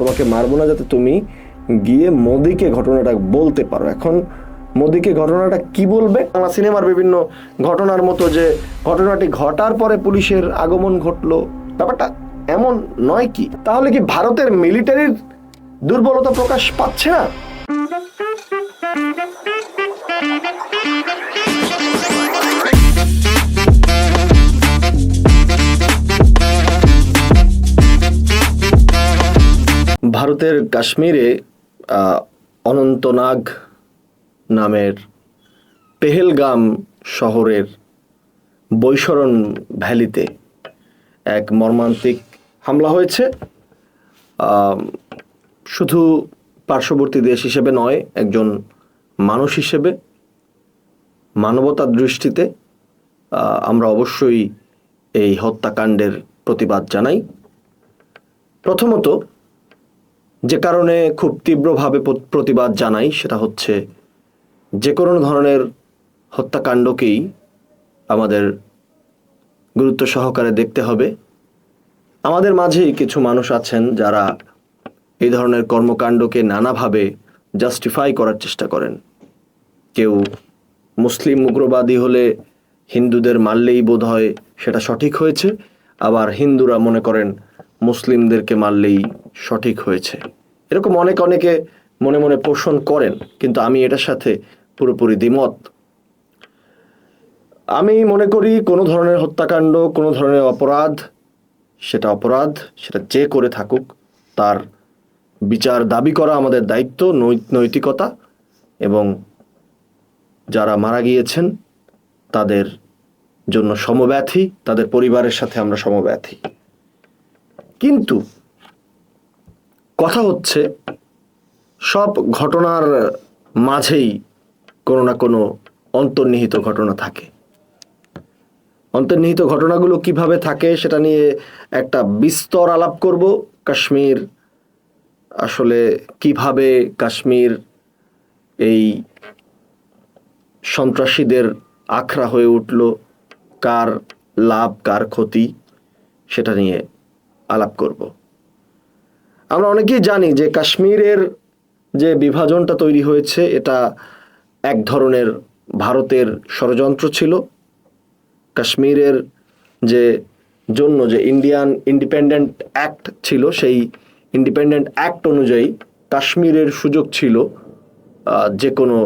তোমাকে মারবো না যাতে তুমি গিয়ে মোদিকে ঘটনাটা বলতে পারো। এখন মোদিকে ঘটনাটা কি বলবে? বাংলা সিনেমার বিভিন্ন ঘটনার মতো যে ঘটনাটি ঘটার পরে পুলিশের আগমন ঘটলো, ব্যাপারটা এমন নয় কি? তাহলে কি ভারতের মিলিটারির দুর্বলতা প্রকাশ পাচ্ছে না? ভারতের কাশ্মীরে অনন্তনাগ নামের পেহেলগাম শহরের বৈশরণ ভ্যালিতে এক মর্মান্তিক হামলা হয়েছে। শুধু পার্শ্ববর্তী দেশ হিসেবে নয়, একজন মানুষ হিসেবে মানবতার দৃষ্টিতে আমরা অবশ্যই এই হত্যাকাণ্ডের প্রতিবাদ জানাই। প্রথমত যে কারণে খুব তীব্রভাবে প্রতিবাদ জানাই, সেটা হচ্ছে যে কোনো ধরনের হত্যাকাণ্ডকেই আমাদের গুরুত্ব সহকারে দেখতে হবে। আমাদের মাঝেই কিছু মানুষ আছেন যারা এই ধরনের কর্মকাণ্ডকে নানাভাবে জাস্টিফাই করার চেষ্টা করেন। কেউ মুসলিম উগ্রবাদী হলে হিন্দুদের মারলেই বোধ হয় সেটা সঠিক হয়েছে, আবার হিন্দুরা মনে করেন মুসলিমদেরকে মারলেই সঠিক হয়েছে। এরকম অনেক অনেকে মনে মনে পোষণ করেন, কিন্তু আমি এটার সাথে পুরোপুরি দ্বিমত। আমি মনে করি কোনো ধরনের হত্যাকাণ্ড, কোনো ধরনের অপরাধ, সেটা অপরাধ, সেটা যে করে থাকুক, তার বিচার দাবি করা আমাদের দায়িত্ব নৈতিকতা, এবং যারা মারা গিয়েছেন, তাদের জন্য সমব্যথী, তাদের পরিবারের সাথে আমরা সমব্যথী। কিন্তু কথা হচ্ছে, সব ঘটনার মাঝেই কোনো না কোনো অন্তর্নিহিত ঘটনা থাকে। অন্তর্নিহিত ঘটনাগুলো কীভাবে থাকে সেটা নিয়ে একটা বিস্তর আলাপ করব। কাশ্মীর আসলে কীভাবে কাশ্মীর এই সন্ত্রাসীদের আখড়া হয়ে উঠল, কার লাভ, কার ক্ষতি, সেটা নিয়ে আলাপ করব। আমরা অনেকেই জানি যে কাশ্মীরের যে বিভাজনটা তৈরি হয়েছে, এটা এক ধরনের ভারতের ষড়যন্ত্র ছিল। কাশ্মীরের যে জন্য যে ইন্ডিয়ান ইন্ডিপেন্ডেন্ট অ্যাক্ট ছিল, সেই ইন্ডিপেন্ডেন্ট অ্যাক্ট অনুযায়ী কাশ্মীরের সুযোগ ছিল যে কোনো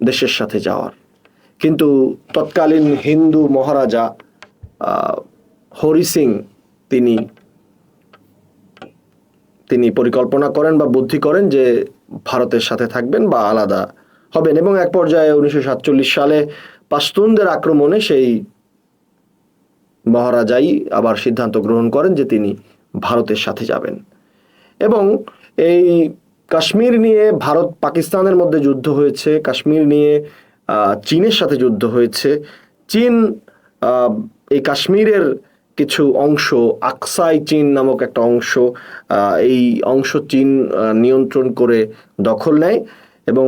দেশের সাথে যাওয়ার। কিন্তু তৎকালীন হিন্দু মহারাজা হরি সিং তিনি তিনি পরিকল্পনা করেন বা বুদ্ধি করেন যে ভারতের সাথে থাকবেন বা আলাদা হবেন এবং এক পর্যায়ে উনিশশো সাতচল্লিশ সালে পাস্তুনদের আক্রমণে সেই মহারাজাই আবার সিদ্ধান্ত গ্রহণ করেন যে তিনি ভারতের সাথে যাবেন। এবং এই কাশ্মীর নিয়ে ভারত পাকিস্তানের মধ্যে যুদ্ধ হয়েছে, কাশ্মীর নিয়ে চীনের সাথে যুদ্ধ হয়েছে। চীন এই কাশ্মীরের কিছু অংশ, আকসাই চীন নামক একটা অংশ এই অংশ চীন নিয়ন্ত্রণ করে দখল নেয় এবং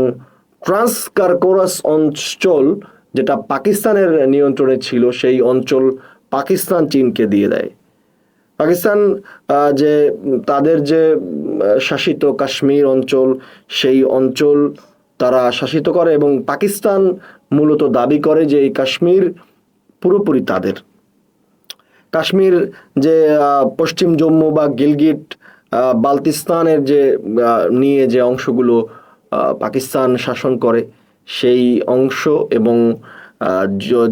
ট্রান্সকারকোরাস অঞ্চল যেটা পাকিস্তানের নিয়ন্ত্রণে ছিল, সেই অঞ্চল পাকিস্তান চীনকে দিয়ে দেয়। পাকিস্তান যে তাদের যে শাসিত কাশ্মীর অঞ্চল, সেই অঞ্চল তারা শাসিত করে এবং পাকিস্তান মূলত দাবি করে যে এই কাশ্মীর পুরোপুরি তাদের। কাশ্মীর যে পশ্চিম জম্মু বা গিলগিট বালতিস্তানের যে নিয়ে যে অংশগুলো পাকিস্তান শাসন করে, সেই অংশ এবং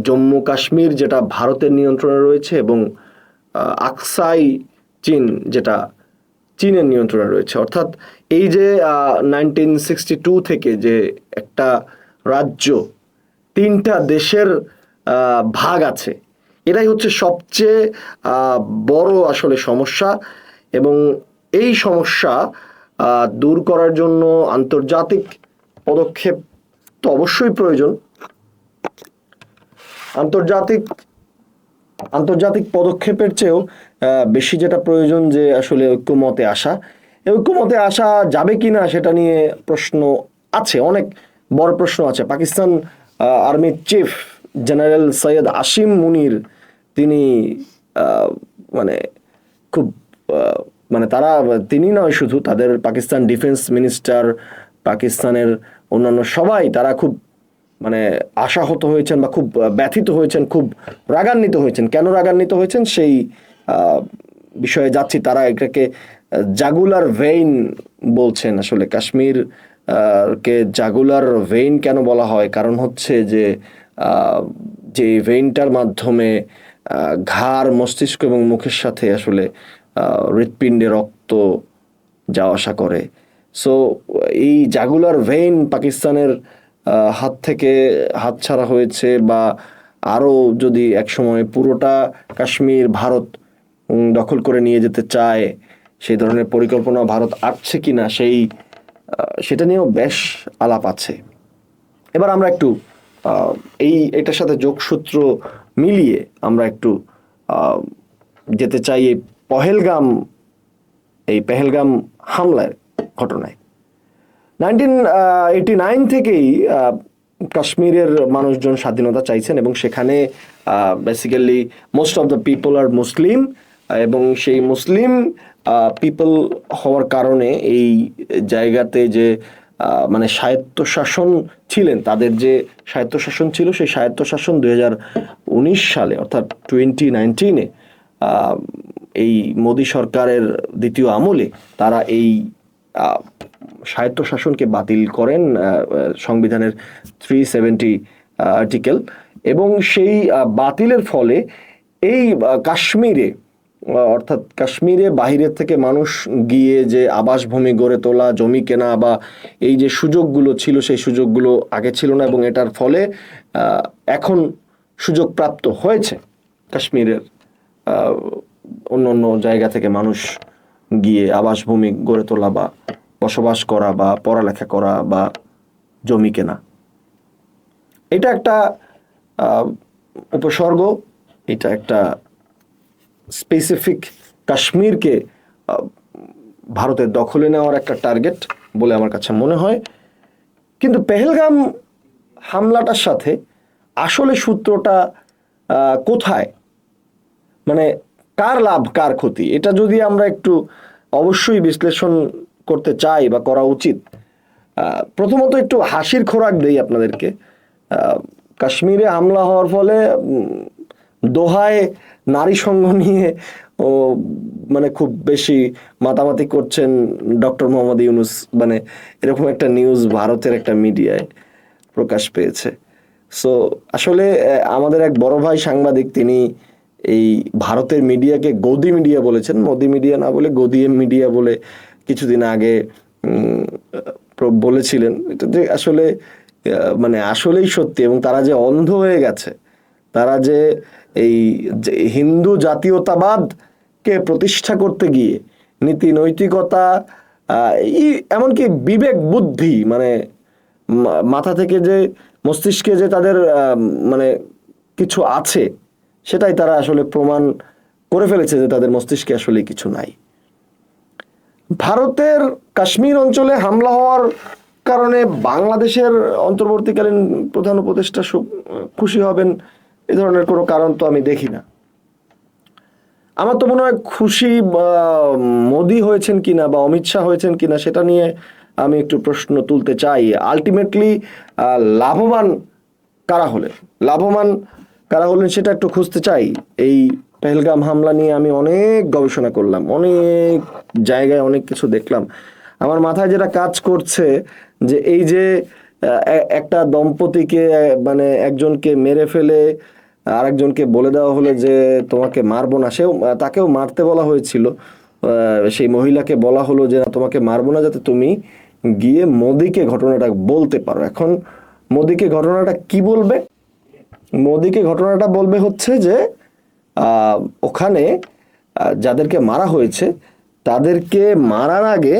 জম্মু কাশ্মীর যেটা ভারতের নিয়ন্ত্রণে রয়েছে এবং আকসাই চীন যেটা চীনের নিয়ন্ত্রণে রয়েছে। অর্থাৎ এই যে নাইনটিন সিক্সটি টু থেকে যে একটা রাজ্য, তিনটা দেশের ভাগ আছে। এটাই হচ্ছে সবচেয়ে বড় আসলে সমস্যা এবং এই সমস্যা দূর করার জন্য আন্তর্জাতিক পদক্ষেপ তো অবশ্যই প্রয়োজন। আন্তর্জাতিক আন্তর্জাতিক পদক্ষেপের চেয়েও বেশি যেটা প্রয়োজন যে আসলে ঐক্যমতে আসা। ঐক্যমতে আসা যাবে কি না সেটা নিয়ে প্রশ্ন আছে, অনেক বড় প্রশ্ন আছে। পাকিস্তান আর্মির চিফ জেনারেল সৈয়দ আসিম মুনির, তিনি মানে খুব মানে তারা, তিনি নয় শুধু, তাদের পাকিস্তান ডিফেন্স মিনিস্টার, পাকিস্তানের অন্যান্য সবাই, তারা খুব মানে আশাহত হয়েছেন বা খুব ব্যথিত হয়েছেন, খুব রাগান্বিত হয়েছেন। কেন রাগান্বিত হয়েছেন? সেই বিষয়ে যাচ্ছি। তারা এটাকে জাগুলার ভেইন বলছেন আসলে। কাশ্মীর কে জাগুলার ভেইন কেন বলা হয়? কারণ হচ্ছে যে যে ভেইনটার মাধ্যমে ঘাড়, মস্তিষ্ক এবং মুখের সাথে আসলে হৃৎপিণ্ডে রক্ত যাওয়া আসা করে। সো এই জাগুলার ভেইন পাকিস্তানের হাত থেকে হাতছাড়া হয়েছে বা আরও যদি একসময় পুরোটা কাশ্মীর, ভারত দখল করে নিয়ে যেতে চায়, সেই ধরনের পরিকল্পনা ভারত আসছে কি না সেই সেটা নিয়েও বেশ আলাপ আছে। এবার আমরা একটু এই, এটার সাথে যোগসূত্র মিলিয়ে আমরা একটু যেতে চাই এই পহেলগাম, এই পেহেলগাম হামলার ঘটনায়। নাইনটিন এইটি নাইন থেকেই কাশ্মীরের মানুষজন স্বাধীনতা চাইছেন এবং সেখানে basically most of the people are Muslim এবং সেই মুসলিম পিপল হওয়ার কারণে এই জায়গাতে যে মানে স্বায়ত্তশাসন ছিলেন, তাদের যে স্বায়ত্তশাসন ছিল, সেই স্বায়ত্তশাসন দুই হাজার উনিশ সালে, অর্থাৎ টোয়েন্টি নাইনটিনে এই মোদী সরকারের দ্বিতীয় আমলে তারা এই স্বায়ত্তশাসনকে বাতিল করেন সংবিধানের থ্রি সেভেন্টি আর্টিকেল এবং সেই বাতিলের ফলে এই কাশ্মীরে অর্থাৎ কাশ্মীরে বাহিরের থেকে মানুষ গিয়ে যে আবাসভূমি গড়ে তোলা, জমি কেনা বা এই যে সুযোগগুলো ছিল, সেই সুযোগগুলো আগে ছিল না এবং এটার ফলে এখন সুযোগ প্রাপ্ত হয়েছে কাশ্মীরের অন্য অন্য জায়গা থেকে মানুষ গিয়ে আবাসভূমি গড়ে তোলা বা বসবাস করা বা পড়ালেখা করা বা জমি কেনা। এটা একটা উপসর্গ, এটা একটা স্পেসিফিক কাশ্মীরকে ভারতের দখলে নেওয়ার একটা টার্গেট বলে আমার কাছে মনে হয়। কিন্তু পেহেলগাম হামলাটার সাথে আসলে সূত্রটা কোথায়? মানে কার লাভ, কার ক্ষতি? এটা যদি আমরা একটু অবশ্যই বিশ্লেষণ করতে চাই বা করা উচিত প্রথমত একটু হাসির খোরাক দেই আপনাদেরকে। কাশ্মীরে হামলা হওয়ার ফলে দোহায় নারী সঙ্গ নিয়ে ও মানে খুব বেশি মাতামাতি করছেন ডক্টর মোহাম্মদ ইউনুস। মানে এরকম একটা নিউজ ভারতের একটা মিডিয়ায় প্রকাশ পেয়েছে। সো আসলে আমাদের এক বড় ভাই সাংবাদিক, তিনি এই ভারতের মিডিয়াকে গদি মিডিয়া বলেছেন। মোদি মিডিয়া না বলে গদি মিডিয়া বলে কিছুদিন আগে বলেছিলেন। এটা যে আসলে মানে আসলেই সত্যি এবং তারা যে অন্ধ হয়ে গেছে, তারা যে এই যে হিন্দু জাতীয়তাবাদকে প্রতিষ্ঠা করতে গিয়ে নীতি নৈতিকতা এমনকি বিবেক বুদ্ধি মানে মাথা থেকে যে মস্তিষ্কে যে তাদের মানে কিছু আছে, সেটাই তারা আসলে প্রমাণ করে ফেলেছে যে তাদের মস্তিষ্কে আসলে কিছু নাই। ভারতের কাশ্মীর অঞ্চলে হামলা হওয়ার কারণে বাংলাদেশের অন্তর্বর্তীকালীন প্রধান উপদেষ্টা খুশি হবেন এ ধরনের কোনো কারণ তো আমি দেখি না। আমার তো মনে হয় খুশি মোদি হয়েছেন কিনা বা অমিত শাহ হয়েছেন কিনা সেটা নিয়ে আমি একটু প্রশ্ন তুলতে চাই। আলটিমেটলি লাভবান কারা হলেন? লাভবান কারা হলেন সেটা একটু খুঁজতে চাই। এই পেহেলগাম হামলা নিয়ে আমি অনেক গবেষণা করলাম, অনেক জায়গায় অনেক কিছু দেখলাম। আমার মাথায় যেটা কাজ করছে যে এই যে একটা দম্পতিকে মানে একজনকে মেরে ফেলে, আরেকজনকে বলে দেওয়া হলো যে তোমাকে মারবো না। সেও, তাকেও মারতে বলা হয়েছিল। সেই মহিলাকে বলা হলো যে তোমাকে মারবো না যাতে তুমি গিয়ে মোদিকে ঘটনাটা বলতে পারো। এখন মোদিকে ঘটনাটা কি বলবে? মোদিকে ঘটনাটা বলবে হচ্ছে যে ওখানে যাদেরকে মারা হয়েছে, তাদেরকে মারার আগে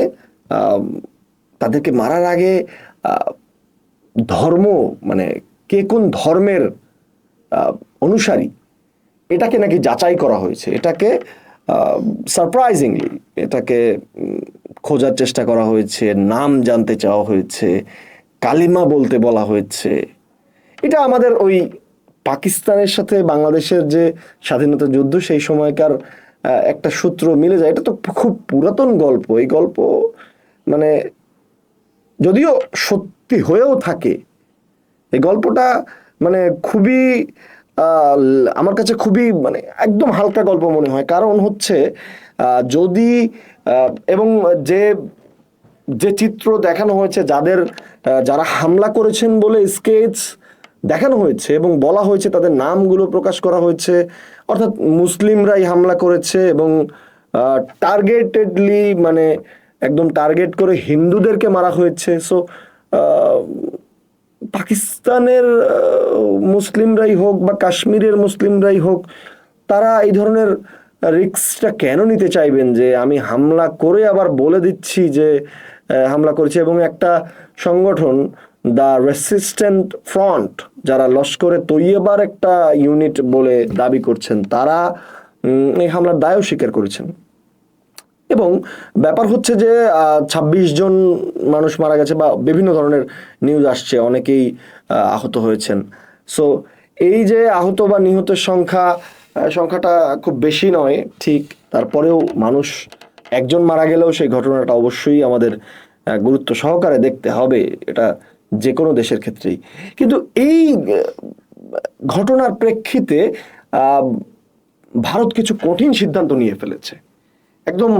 তাদেরকে মারার আগে ধর্ম মানে কে কোন ধর্মের অনুসারী, এটাকে নাকি যাচাই করা হয়েছে। এটাকে সারপ্রাইজিংলি এটাকে খোঁজার চেষ্টা করা হয়েছে, নাম জানতে চাওয়া হয়েছে, কালিমা বলতে বলা হয়েছে। এটা আমাদের ওই পাকিস্তানের সাথে বাংলাদেশের যে স্বাধীনতা যুদ্ধ, সেই সময়কার একটা সূত্র মিলে যায়। এটা তো খুব পুরাতন গল্প। এই গল্প মানে যদিও সত্যি হয়েও থাকে। এই গল্পটা মানে খুবই আমার কাছে খুবই মানে একদম হালকা গল্প মনে হয়। কারণ হচ্ছে যদি এবং যে যে চিত্র দেখানো হয়েছে, যাদের যারা হামলা করেছেন বলে স্কেচ দেখানো হয়েছে এবং বলা হয়েছে তাদের নামগুলো প্রকাশ করা হয়েছে, অর্থাৎ মুসলিমরাই হামলা করেছে এবং টার্গেটেডলি মানে একদম টার্গেট করে হিন্দুদেরকে মারা হয়েছে। সো পাকিস্তানের মুসলিমরাই হোক বা কাশ্মীরের মুসলিমরাই হোক, তারা এই ধরনের রিস্কটা কেন নিতে চাইবেন যে আমি হামলা করে আবার বলে দিচ্ছি যে হামলা করেছি? এবং একটা সংগঠন, দ্য রেসিস্ট্যান্ট ফ্রন্ট, যারা লস্করে তৈয়বার একটা ইউনিট বলে দাবি করছেন, তারা এই হামলার দায়ও স্বীকার করেছেন। এবং ব্যাপার হচ্ছে যে ছাব্বিশ জন মানুষ মারা গেছে বা বিভিন্ন ধরনের নিউজ আসছে, অনেকেই আহত হয়েছেন। সো এই যে আহত বা নিহতের সংখ্যা সংখ্যাটা খুব বেশি নয়, ঠিক তারপরেও মানুষ একজন মারা গেলেও সেই ঘটনাটা অবশ্যই আমাদের গুরুত্ব সহকারে দেখতে হবে, এটা যে কোনো দেশের ক্ষেত্রেই। কিন্তু এই ঘটনার প্রেক্ষিতে ভারত কিছু কঠিন সিদ্ধান্ত নিয়ে ফেলেছে। একদম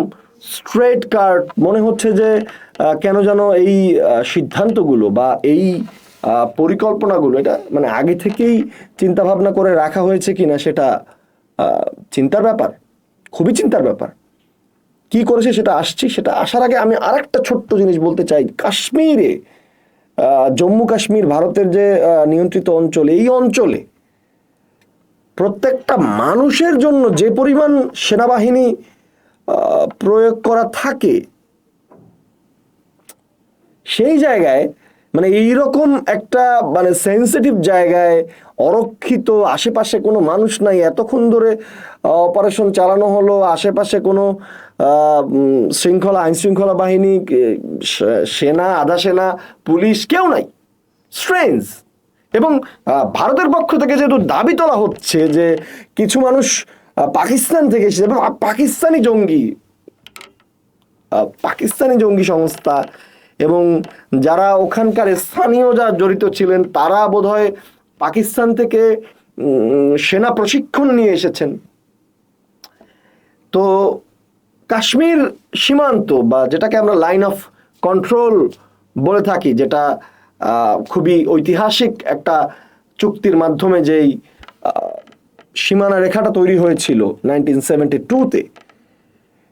স্ট্রেট কার্ড মনে হচ্ছে যে কেন যেন এই সিদ্ধান্তগুলো বা এই পরিকল্পনাগুলো এটা মানে আগে থেকেই চিন্তা ভাবনা করে রাখা হয়েছে কিনা সেটা চিন্তার ব্যাপার, খুবই চিন্তার ব্যাপার। কি করেছে সেটা আসছি, সেটা আসার আগে আমি আরেকটা ছোট্ট জিনিস বলতে চাই। কাশ্মীরে জম্মু কাশ্মীর ভারতের যে নিয়ন্ত্রিত অঞ্চল, এই অঞ্চলে প্রত্যেকটা মানুষের জন্য যে পরিমাণ সেনাবাহিনী প্রয়োগ করা থাকে। সেই জায়গায় মানে এইরকম একটা মানে সেন্সিটিভ জায়গায় অরক্ষিত আশেপাশে কোনো মানুষ নাই, এতক্ষণ ধরে অপারেশন চালানো হলো, আশেপাশে কোনো শৃঙ্খলা আইন শৃঙ্খলা বাহিনী সেনা, আধা সেনা, পুলিশ কেউ নাই। স্ট্রেঞ্জ এবং ভারতের পক্ষ থেকে যেহেতু দাবি তোলা হচ্ছে যে, কিছু মানুষ পাকিস্তান থেকে এসেছে। পাকিস্তানি জঙ্গি পাকিস্তানি জঙ্গি সংস্থা এবং যারা ওখানকার স্থানীয় যারা জড়িত ছিলেন, তারা বোধহয় পাকিস্তান থেকে সেনা প্রশিক্ষণ নিয়ে এসেছেন। তো কাশ্মীর সীমান্ত বা যেটাকে আমরা লাইন অফ কন্ট্রোল বলে থাকি, যেটা খুবই ঐতিহাসিক একটা চুক্তির মাধ্যমে যেই সীমানা রেখাটা তৈরি হয়েছিল নাইনটিন সেভেন্টি টুতে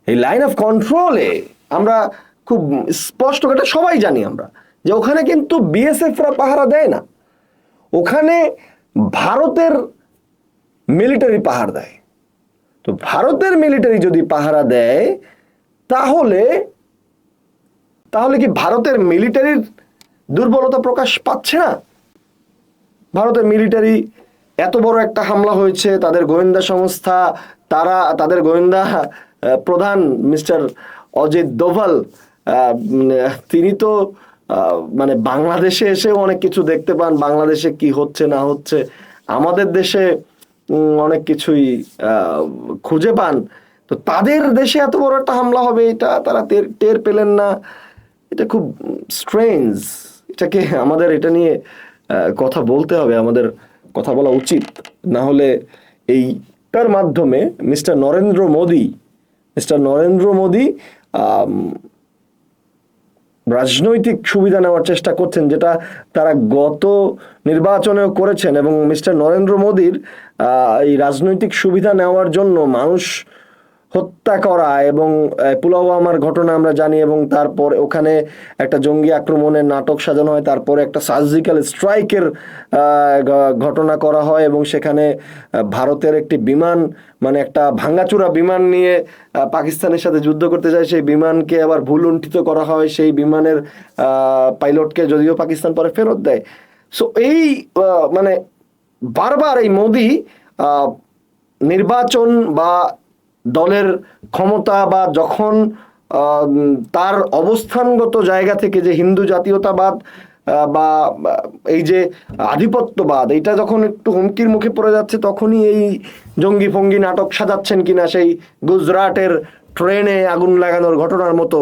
এই লাইন অফ কন্ট্রোলে আমরা খুব স্পষ্ট এটা সবাই জানি আমরা যে ওখানে কিন্তু বিএসএফরা পাহারা দেয় না। ওখানে ভারতের মিলিটারি পাহারা দেয়। তো ভারতের মিলিটারি যদি পাহারা দেয়, তাহলে তাহলে কি ভারতের মিলিটারির দুর্বলতা প্রকাশ পাচ্ছে না? ভারতের মিলিটারি এত বড় একটা হামলা হয়েছে, তাদের গোয়েন্দা সংস্থা, তারা, তাদের গোয়েন্দা প্রধান মিস্টার অজিত দোভাল তিনি তো মানে বাংলাদেশে এসেও অনেক কিছু দেখতে পান, বাংলাদেশে কি হচ্ছে, না হচ্ছে। আমাদের দেশে অনেক কিছুই খুঁজে পান। তো তাদের দেশে এত বড় একটা হামলা হবে, এটা তারা টের পেলেন না। এটা খুব স্ট্রেঞ্জ এটাকে আমাদের, এটা নিয়ে কথা বলতে হবে। আমাদের কথা বলা উচিত। না হলে এইটার মাধ্যমে মিস্টার নরেন্দ্র মোদি, মিস্টার নরেন্দ্র মোদি রাজনৈতিক সুবিধা নেওয়ার চেষ্টা করছেন, যেটা তারা গত নির্বাচনেও করেছেন এবং মিস্টার নরেন্দ্র মোদীর এই রাজনৈতিক সুবিধা নেওয়ার জন্য মানুষ হত্যা করা এবং পুলওয়ামার ঘটনা আমরা জানি এবং তারপর ওখানে একটা জঙ্গি আক্রমণের নাটক সাজানো হয়, তারপরে একটা সার্জিক্যাল স্ট্রাইকের ঘটনা করা হয় এবং সেখানে ভারতের একটি বিমান মানে একটা ভাঙ্গাচুরা বিমান নিয়ে পাকিস্তানের সাথে যুদ্ধ করতে যায়, সেই বিমানকে আবার ভুল লুণ্ঠিত করা হয়, সেই বিমানের পাইলটকে যদিও পাকিস্তান পরে ফেরত দেয়। সো এই মানে বারবার এই মোদি নির্বাচন বা দলের ক্ষমতা বা যখন তার অবস্থানগত জায়গা থেকে যে হিন্দু জাতীয়তাবাদ বা এই যে আধিপত্যবাদ, এটা যখন একটু হুমকির মুখে পড়ে যাচ্ছে, তখনই এই জঙ্গি ফঙ্গি নাটক সাজাচ্ছেন কিনা সেই গুজরাটের ট্রেনে আগুন লাগানোর ঘটনার মতো।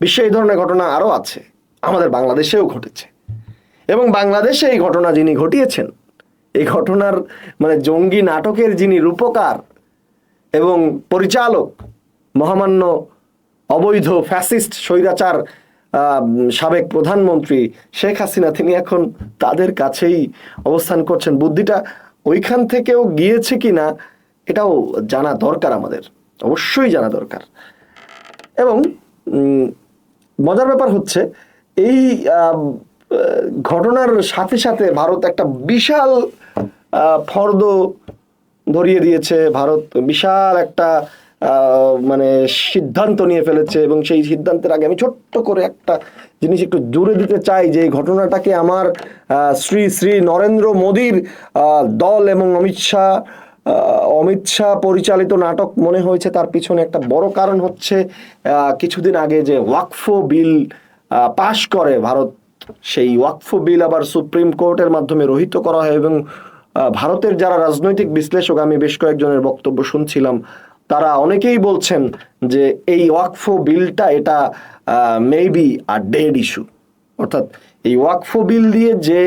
বিশ্বে এই ধরনের ঘটনা আরও আছে, আমাদের বাংলাদেশেও ঘটেছে। এবং বাংলাদেশে এই ঘটনা যিনি ঘটিয়েছেন, এই ঘটনার মানে জঙ্গি নাটকের যিনি রূপকার এবং পরিচালক, মহামান্য অবৈধ ফ্যাসিস্ট, স্বৈরাচার সাবেক প্রধানমন্ত্রী শেখ হাসিনা, তিনি এখন তাদের কাছেই অবস্থান করছেন। বুদ্ধিটা ওইখান থেকেও গিয়েছে কিনা, এটাও জানা দরকার আমাদের। অবশ্যই জানা দরকার। এবং মজার ব্যাপার হচ্ছে, এই ঘটনার সাথে সাথে ভারত একটা বিশাল ফর্দ ধরিয়ে দিয়েছে। ভারত বিশাল একটা মানে সিদ্ধান্ত নিয়ে ফেলেছে এবং সেই সিদ্ধান্তের আগে আমি ছোট্ট করে একটা জিনিস একটু জুড়ে দিতে চাই যে এই ঘটনাটাকে আমার শ্রী শ্রী নরেন্দ্র মোদীর দল এবং অমিত শাহ অমিত শাহ পরিচালিত নাটক মনে হয়েছে তার পিছনে একটা বড় কারণ হচ্ছে কিছুদিন আগে যে ওয়াকফো বিল পাশ করে ভারত, সেই ওয়াকফো বিল আবার সুপ্রিম কোর্টের মাধ্যমে রহিত করা হয় এবং ভারতের যারা রাজনৈতিক বিশ্লেষক, আমি বেশ কয়েকজনের বক্তব্য শুনছিলাম, তারা অনেকেই বলছেন যে এই ওয়াকফো বিলটা এটা মেবি আ ডেড ইস্যু অর্থাৎ এই ওয়াকফো বিল দিয়ে যে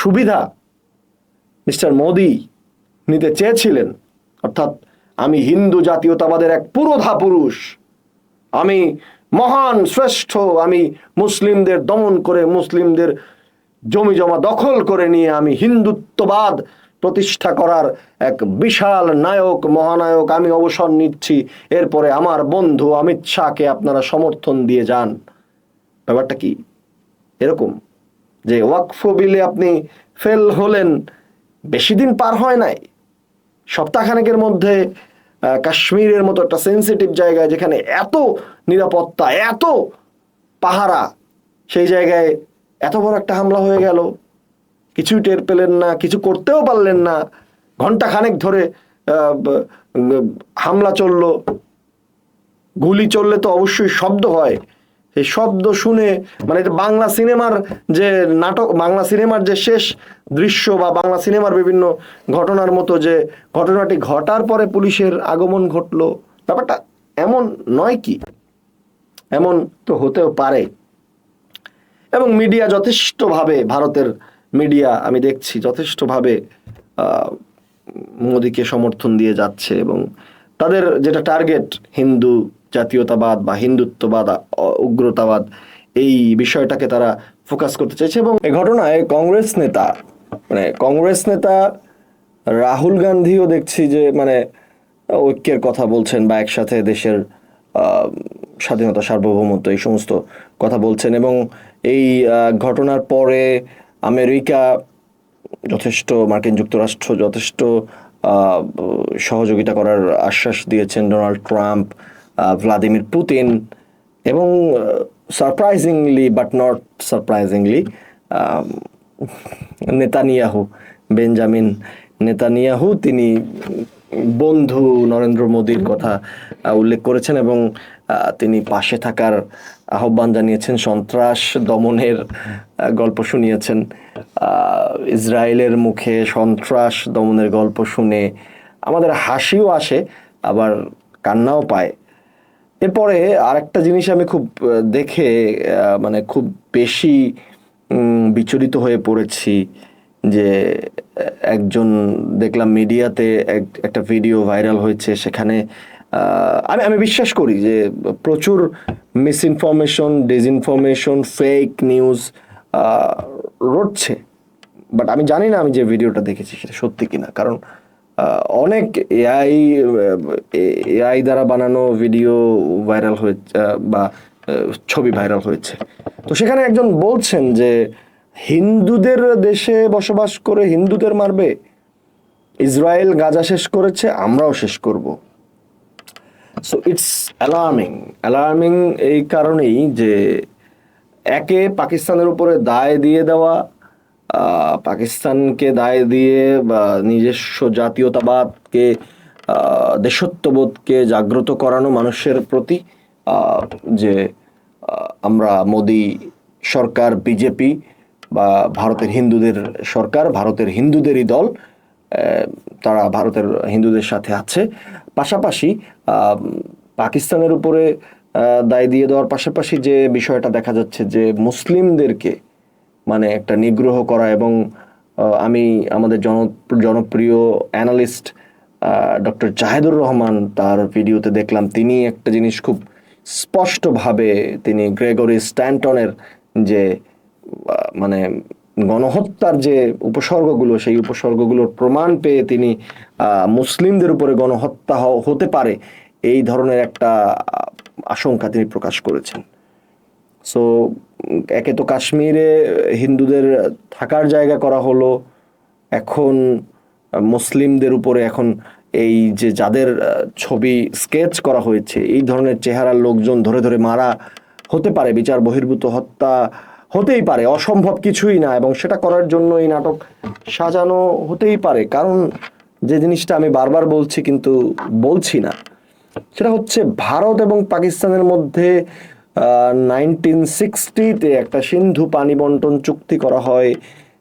সুবিধা মিস্টার মোদি নিতে চেয়েছিলেন, অর্থাৎ আমি হিন্দু জাতীয়তাবাদের এক পুরোধা পুরুষ, আমি মহান শ্রেষ্ঠ, আমি মুসলিমদের দমন করে মুসলিমদের জমি জমা দখল করে নিয়ে আমি হিন্দুত্ববাদ প্রতিষ্ঠা করার এক বিশাল নায়ক, মহানায়ক আমি অবসর নিচ্ছি। এরপরে আমার বন্ধু অমিত শাহকে আপনারা সমর্থন দিয়ে যান। ব্যাপারটা কি? এরকম যে ওয়াকফ বিলে আপনি ফেল হলেন, বেশি দিন পার হয় নাই। সপ্তাহখানেকের মধ্যে কাশ্মীরের মতো একটা সেন্সিটিভ জায়গায় যেখানে এত নিরাপত্তা, এত পাহারা, সেই জায়গায় এত বড় একটা হামলা হয়ে গেল। কিছুই টের পেলেন না, কিছু করতেও পারলেন না। ঘণ্টা খানেক ধরে হামলা চলল। গুলি চললে তো অবশ্যই শব্দ হয়। সেই শব্দ শুনে মানে বাংলা সিনেমার যে নাটক, বাংলা সিনেমার যে শেষ দৃশ্য বা বাংলা সিনেমার বিভিন্ন ঘটনার মতো যে ঘটনাটি ঘটার পরে পুলিশের আগমন ঘটলো, ব্যাপারটা এমন নয় কি? এমন তো হতেও পারে। এবং মিডিয়া যথেষ্টভাবে, ভারতের মিডিয়া আমি দেখছি যথেষ্টভাবে মোদিকে সমর্থন দিয়ে যাচ্ছে এবং তাদের যেটা টার্গেট হিন্দু জাতীয়তাবাদ বা হিন্দুত্ববাদ উগ্রতাবাদ, এই বিষয়টাকে তারা ফোকাস করতে চাইছে এবং এই ঘটনায় কংগ্রেস নেতা মানে কংগ্রেস নেতা রাহুল গান্ধীও দেখছি যে মানে ঐক্যের কথা বলছেন বা একসাথে দেশের স্বাধীনতা সার্বভৌমত্ব এই সমস্ত কথা বলছেন এবং এই ঘটনার পরে আমেরিকা যথেষ্ট, মার্কিন যুক্তরাষ্ট্র যথেষ্ট সহযোগিতা করার আশ্বাস দিয়েছেন ডোনাল্ড ট্রাম্প ভ্লাদিমির পুতিন এবং surprisingly but not surprisingly Netanyahu, Benjamin Netanyahu, তিনি বন্ধু নরেন্দ্র মোদীর কথা উল্লেখ করেছেন এবং তিনি পাশে থাকার আহ্বান জানিয়েছেন, সন্ত্রাস দমনের গল্প শুনিয়েছেন। ইসরায়েলের মুখে সন্ত্রাস দমনের গল্প শুনে আমাদের হাসিও আসে, আবার কান্নাও পায়। এরপরে আরেকটা জিনিস আমি খুব দেখে মানে খুব বেশি বিচলিত হয়ে পড়েছি যে একজন দেখলাম মিডিয়াতে এক- একটা ভিডিও ভাইরাল হয়েছে, সেখানে আমি আমি বিশ্বাস করি যে প্রচুর misinformation disinformation fake news রটছে। বাট আমি জানি না আমি যে ভিডিওটা দেখেছি সেটা সত্যি কিনা। কারণ অনেক এআই এআই দ্বারা বানানো ভিডিও ভাইরাল হয়েছে বা ছবি ভাইরাল হয়েছে। তো সেখানে একজন বলছেন যে, হিন্দুদের দেশে বসবাস করে হিন্দুদের মারবে। ইসরায়েল গাজা শেষ করেছে, আমরাও শেষ করব। সো ইটস অ্যালার্মিং অ্যালার্মিং এই কারণেই যে একে পাকিস্তানের উপরে দায় দিয়ে দেওয়া পাকিস্তানকে দায় দিয়ে বা নিজস্ব জাতীয়তাবাদকে দেশত্ববোধকে জাগ্রত করানো মানুষের প্রতি যে আমরা মোদি সরকার, বিজেপি বা ভারতের হিন্দুদের সরকার, ভারতের হিন্দুদেরই দল তারা ভারতের হিন্দুদের সাথে আছে। পাশাপাশি পাকিস্তানের উপরে দায় দিয়ে দেওয়ার পাশাপাশি যে বিষয়টা দেখা যাচ্ছে যে মুসলিমদেরকে মানে একটা নিগ্রহ করা এবং আমি আমাদের জন, জনপ্রিয় অ্যানালিস্ট ডক্টর জাহেদুর রহমান তার ভিডিওতে দেখলাম। তিনি একটা জিনিস খুব স্পষ্টভাবে তিনি গ্রেগরি স্ট্যান্টনের যে মানে গণহত্যার যে উপসর্গগুলো, সেই উপসর্গগুলোর প্রমাণ পেয়ে তিনি মুসলিমদের উপরে গণহত্যা হতে পারে এই ধরনের একটা আশঙ্কা তিনি প্রকাশ করেছেন। সো, একে তো কাশ্মীরে হিন্দুদের থাকার জায়গা করা হলো, এখন মুসলিমদের উপরে এখন এই যে যাদের ছবি স্কেচ করা হয়েছে, এই ধরনের চেহারার লোকজন ধরে ধরে মারা হতে পারে, বিচার বহির্ভূত হত্যা হতেই পারে, অসম্ভব কিছুই না এবং সেটা করার জন্য এই নাটক সাজানো হতেই পারে। কারণ যে জিনিসটা আমি বারবার বলছি কিন্তু বলছি না, সেটা হচ্ছে ভারত এবং পাকিস্তানের মধ্যে নাইনটিন সিক্সটিতে একটা সিন্ধু পানি বন্টন চুক্তি করা হয়।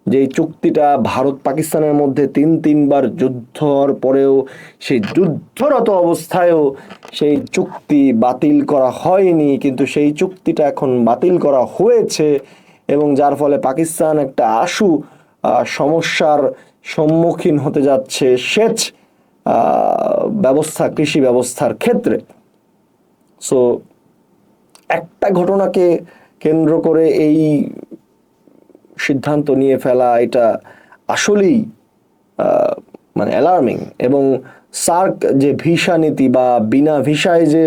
যেই চুক্তিটা ভারত পাকিস্তানের মধ্যে তিন, তিনবার যুদ্ধ হওয়ার পরেও সেই যুদ্ধরত অবস্থায়ও সেই চুক্তি বাতিল করা হয়নি, কিন্তু সেই চুক্তিটা এখন বাতিল করা হয়েছে এবং যার ফলে পাকিস্তান একটা আশু সমস্যার সম্মুখীন হতে যাচ্ছে সেচ ব্যবস্থা, কৃষি ব্যবস্থার ক্ষেত্রে। সো একটা ঘটনাকে কেন্দ্র করে এই সিদ্ধান্ত নিয়ে ফেলা, এটা আসলেই মানে অ্যালার্মিং এবং সার্ক যে ভিসা নীতি বা বিনা ভিসায় যে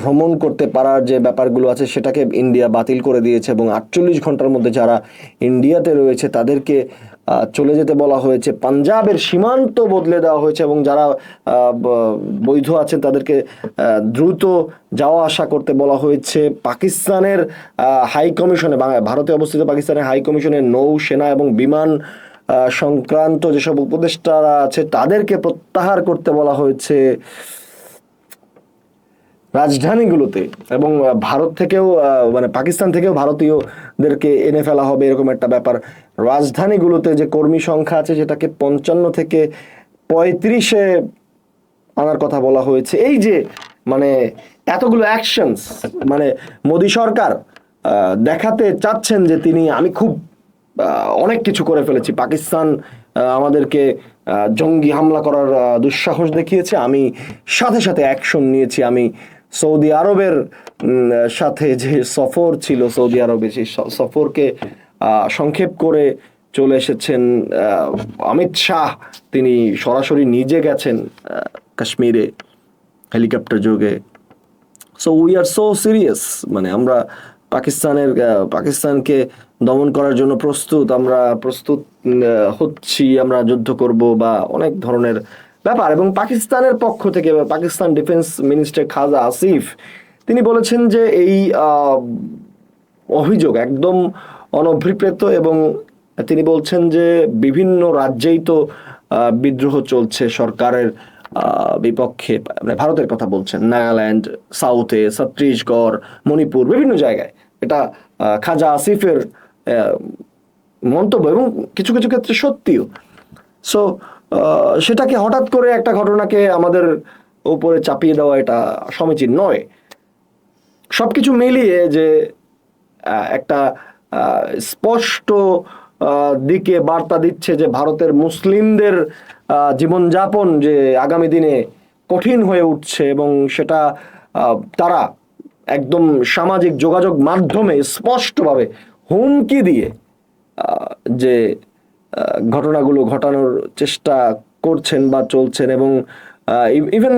ভ্রমণ করতে পারার যে ব্যাপারগুলো আছে সেটাকে ইন্ডিয়া বাতিল করে দিয়েছে এবং আটচল্লিশ ঘণ্টার মধ্যে যারা ইন্ডিয়াতে রয়েছে তাদেরকে চলে যেতে বলা হয়েছে। পাঞ্জাবের সীমান্ত বদলে দেওয়া হয়েছে এবং যারা বৈধ আছেন তাদেরকে দ্রুত যাওয়া আসা করতে বলা হয়েছে। পাকিস্তানের হাই কমিশনে ভারতে অবস্থিত পাকিস্তানের হাই কমিশনে নৌ সেনা এবং বিমান সংক্রান্ত যেসব উপদেষ্টারা আছে তাদেরকে প্রত্যাহার করতে বলা হয়েছে। রাজধানীগুলোতে এবং ভারত থেকেও মানে পাকিস্তান থেকেও ভারতীয়দেরকে এনে ফেলা হবে এরকম একটা ব্যাপার। রাজধানীগুলোতে যে কর্মী সংখ্যা আছে সেটাকে পঞ্চান্ন থেকে পঁয়ত্রিশে আনার কথা বলা হয়েছে। এই যে মানে এতগুলো অ্যাকশনস মানে মোদী সরকার দেখাতে চাচ্ছেন যে তিনি, আমি খুব অনেক কিছু করে ফেলেছি। পাকিস্তান আমাদেরকে জঙ্গি হামলা করার দুঃসাহস দেখিয়েছে। আমি সাথে সাথে অ্যাকশন নিয়েছি। আমি সৌদি আরবের সাথে যে সফর ছিল, সৌদি আরবে সেই সফরকে সংক্ষেপ করে চলে এসেছেন অমিত শাহ। তিনি সরাসরি নিজে গেছেন কাশ্মীরে হেলিকপ্টার যোগে। So we are so serious মানে আমরা পাকিস্তানের পাকিস্তানকে দমন করার জন্য প্রস্তুত, আমরা প্রস্তুত হচ্ছি, আমরা যুদ্ধ করব বা অনেক ধরনের ব্যাপার, এবং পাকিস্তানের পক্ষ থেকে, পাকিস্তান ডিফেন্স মিনিস্টার খাজা আসিফ, তিনি বলেছেন যে এই অভিযোগ একদম অনভিপ্রেত এবং তিনি বলছেন যে বিভিন্ন রাজ্যেই তো বিদ্রোহ চলছে সরকারের বিপক্ষে। মানে ভারতের কথা বলছেন, নাগাল্যান্ড, সাউথে, ছত্তিশগড়, মণিপুর, বিভিন্ন জায়গায়। এটা খাজা আসিফের মন্তব্য এবং কিছু কিছু ক্ষেত্রে সত্যিও। সো সেটাকে হঠাৎ করে একটা ঘটনাকে আমাদের উপরে চাপিয়ে দেওয়া এটা সমীচীন নয়। সব কিছু মিলিয়ে যে একটা স্পষ্ট দিকে বার্তা দিচ্ছে যে ভারতের মুসলিমদের জীবনযাপন যে আগামী দিনে কঠিন হয়ে উঠছে এবং সেটা তারা একদম সামাজিক যোগাযোগ মাধ্যমে স্পষ্টভাবে হুমকি দিয়ে যে ঘটনাগুলো ঘটানোর চেষ্টা করছেন বা চলছেন এবং ইভেন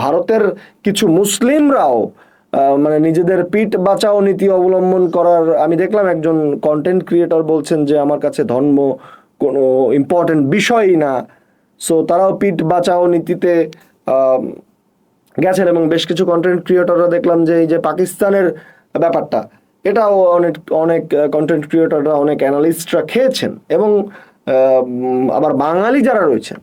ভারতের কিছু মুসলিমরাও মানে নিজেদের পিঠ বাঁচাও নীতি অবলম্বন করার, আমি দেখলাম একজন কন্টেন্ট ক্রিয়েটর বলছেন যে আমার কাছে ধর্ম কোনো ইম্পর্টেন্ট বিষয়ই না। সো তারাও পিঠ বাঁচাও নীতিতে গেছেন এবং বেশ কিছু কন্টেন্ট ক্রিয়েটররা দেখলাম যে এই যে পাকিস্তানের ব্যাপারটা এটাও অনেক অনেক কন্টেন্ট ক্রিয়েটাররা অনেক অ্যানালিস্টরা খেয়েছেন এবং আবার বাঙালি যারা রয়েছেন,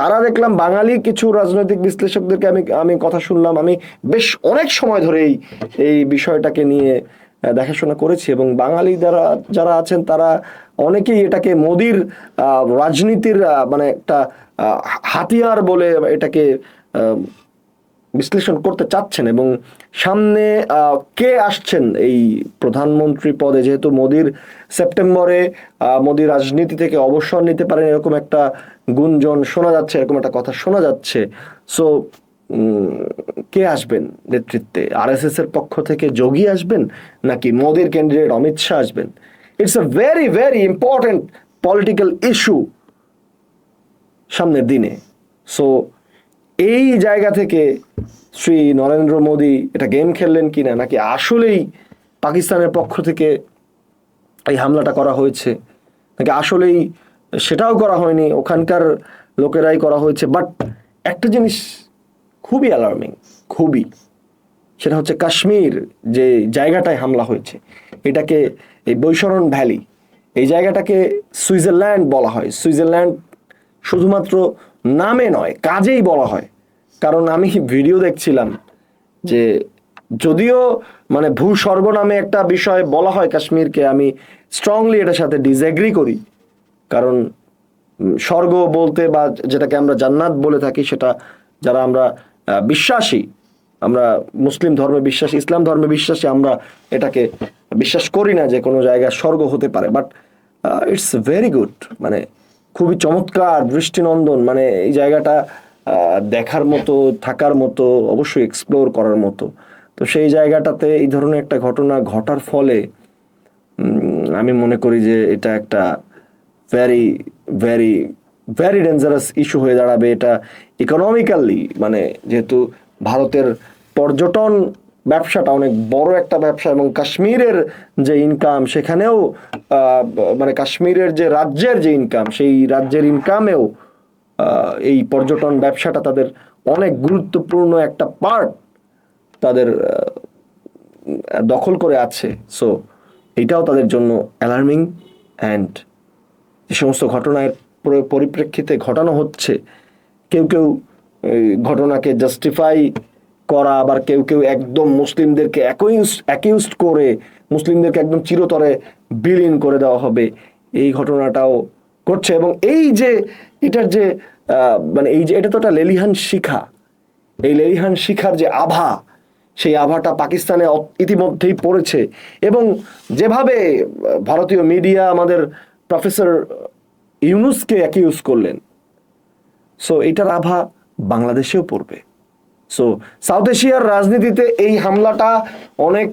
তারা দেখলাম বাঙালি কিছু রাজনৈতিক বিশ্লেষকদেরকে আমি আমি কথা শুনলাম, আমি বেশ অনেক সময় ধরেই এই বিষয়টাকে নিয়ে দেখাশোনা করেছি এবং বাঙালি যারা যারা আছেন তারা অনেকেই এটাকে মোদির রাজনীতির মানে একটা হাতিয়ার বলে এটাকে বিশ্লেষণ করতে চাচ্ছেন এবং সামনে কে আসছেন এই প্রধানমন্ত্রী পদে? যেহেতু মোদির সেপ্টেম্বরে মোদি রাজনীতি থেকে অবসর নিতে পারেন এরকম একটা গুঞ্জন শোনা যাচ্ছে, এরকম একটা কথা শোনা যাচ্ছে। সো কে আসবেন নেতৃত্বে? আরএসএস এর পক্ষ থেকে যোগী আসবেন নাকি মোদির ক্যান্ডিডেট অমিত শাহ আসবেন? It's a very very important political issue সামনের দিনে। সো এই জায়গা থেকে শ্রী নরেন্দ্র মোদী এটা গেম খেললেন কি না নাকি আসলেই পাকিস্তানের পক্ষ থেকে এই হামলাটা করা হয়েছে? নাকি আসলেই সেটাও করা হয়নি, ওখানকার লোকেরাই করা হয়েছে? বাট একটা জিনিস খুবই অ্যালার্মিং খুবই। সেটা হচ্ছে কাশ্মীর যে জায়গাটায় হামলা হয়েছে, এটাকে এই বৈশরণ ভ্যালি, এই জায়গাটাকে সুইজারল্যান্ড বলা হয়। সুইজারল্যান্ড শুধুমাত্র নামে নয়, কাজেই বলা হয়। কারণ আমি ভিডিও দেখছিলাম যে যদিও মানে ভূস্বর্গ নামে একটা বিষয় বলা হয় কাশ্মীরকে, আমি স্ট্রংলি এটার সাথে ডিসএগ্রি করি। কারণ স্বর্গ বলতে বা যেটাকে আমরা জান্নাত বলে থাকি, সেটা যারা আমরা বিশ্বাসী, আমরা মুসলিম ধর্মে বিশ্বাসী, ইসলাম ধর্মে বিশ্বাসী, আমরা এটাকে বিশ্বাস করি না যে কোনো জায়গায় স্বর্গ হতে পারে। বাট ইটস ভেরি গুড মানে খুবই চমৎকার দৃষ্টিনন্দন মানে এই জায়গাটা দেখার মতো, থাকার মতো, অবশ্যই এক্সপ্লোর করার মতো। তো সেই জায়গাটাতে এই ধরনের একটা ঘটনা ঘটার ফলে আমি মনে করি যে এটা একটা very very very dangerous issue হয়ে দাঁড়াবে এটা ইকোনমিক্যালি মানে যেহেতু ভারতের পর্যটন ব্যবসাটা অনেক বড় একটা ব্যবসা এবং কাশ্মীরের যে ইনকাম সেখানেও মানে কাশ্মীরের যে রাজ্যের যে ইনকাম সেই রাজ্যের ইনকামেও এই পর্যটন ব্যবসাটা তাদের অনেক গুরুত্বপূর্ণ একটা পার্ট তাদের দখল করে আছে। সো এটাও তাদের জন্য অ্যালার্মিং অ্যান্ড যে সমস্ত ঘটনার পরিপ্রেক্ষিতে ঘটানো হচ্ছে। কেউ কেউ ঘটনাকে জাস্টিফাই করা, আবার কেউ কেউ একদম মুসলিমদেরকে অ্যাকিউজড করে মুসলিমদেরকে একদম চিরতরে বিলীন করে দেওয়া হবে। এই ঘটনাটাও করছে এবং এই যে এটার যে মানে এই যে এটা তো একটা লেলিহান শিখা। এই লেলিহান শিখার যে আভা, সেই আভাটা পাকিস্তানে ইতিমধ্যেই পড়েছে এবং যেভাবে ভারতীয় মিডিয়া আমাদের প্রফেসর ইউনুসকে অ্যাকিউজ করলেন সো এটার আভা বাংলাদেশেও পড়বে। সো সাউথ এশিয়ার রাজনীতিতে এই হামলাটা অনেক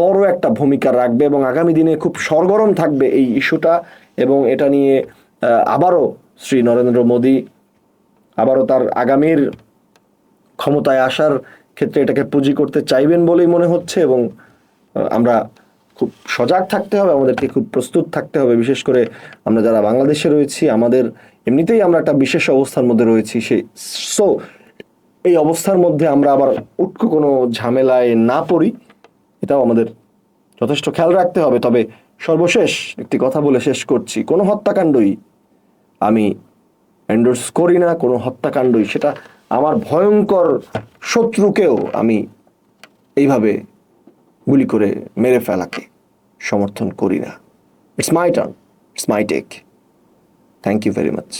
বড় একটা ভূমিকা রাখবে এবং আগামী দিনে খুব সরগরম থাকবে এই ইস্যুটা এবং এটা নিয়ে আবারও শ্রী নরেন্দ্র মোদী আবারও তার আগামীর ক্ষমতায় আসার ক্ষেত্রে এটাকে পুঁজি করতে চাইবেন বলেই মনে হচ্ছে এবং আমরা খুব সজাগ থাকতে হবে, আমাদেরকে খুব প্রস্তুত থাকতে হবে। বিশেষ করে আমরা যারা বাংলাদেশে রয়েছি, আমাদের এমনিতেই আমরা একটা বিশেষ অবস্থার মধ্যে রয়েছি সেই সো এই অবস্থার মধ্যে আমরা আবার উটকো কোনো ঝামেলায় না পড়ি, এটাও আমাদের যথেষ্ট খেয়াল রাখতে হবে। তবে সর্বশেষ একটি কথা বলে শেষ করছি, কোনো হত্যাকাণ্ডই আমি এন্ডোর্স করি না, কোনো হত্যাকাণ্ডই সেটা আমার ভয়ঙ্কর শত্রুকেও আমি এইভাবে গুলি করে মেরে ফেলাকে সমর্থন করি না। It's my turn it's my take thank you very much